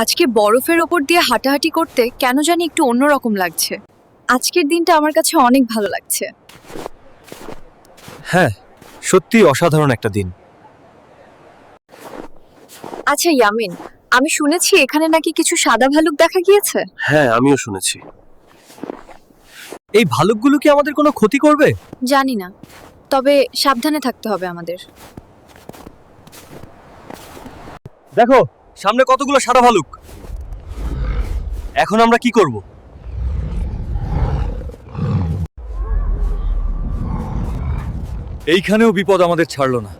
আজকে বরফের ওপর দিয়ে হাঁটাহাঁটি করতে কেন জানি একটু অন্যরকম লাগছে। আজকের দিনটা আমার কাছে অনেক ভালো লাগছে। হ্যাঁ সত্যি অসাধারণ একটা দিন। আচ্ছা ইয়ামিন আমি শুনেছি এখানে নাকি কিছু সাদা ভালুক দেখা গিয়েছে? হ্যাঁ আমিও শুনেছি। এই ভালুকগুলো কি আমাদের কোনো ক্ষতি করবে? জানি না তবে সাবধানে থাকতে হবে আমাদের। দেখো সামনে কতগুলো সাদা ভালুক? এখন আমরা কি করব? এইখানেও বিপদ আমাদের ছাড়লো না।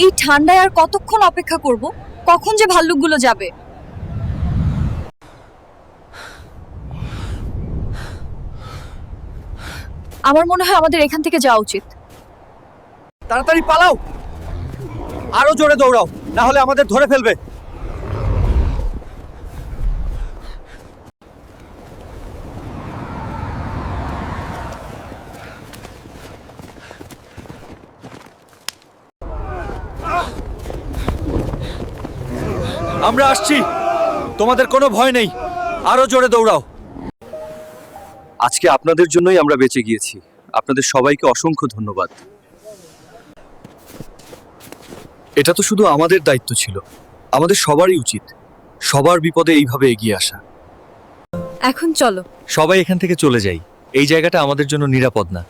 এই ঠান্ডায় আর কতক্ষণ অপেক্ষা করব? কখন যে ভাল্লুকগুলো যাবে? আমার মনে হয় আমাদের এখান থেকে যাওয়া উচিত। তাড়াতাড়ি পালাও। আরও জোরে দৌড়াও, না হলে আমাদের ধরে ফেলবে। আমরা আসছি। তোমাদের কোনো ভয় নেই। আরও জোরে দৌড়াও। আজকে আপনাদের জন্যই আমরা বেঁচে গিয়েছি। আপনাদের সবাইকে অসংখ্য ধন্যবাদ। এটা তো শুধু আমাদের দায়িত্ব ছিল। আমাদের সবারই উচিত। সবার বিপদে এইভাবে এগিয়ে আসা। এখন চলো। সবাই এখান থেকে চলে যাই। এই জায়গাটা আমাদের জন্য নিরাপদ না।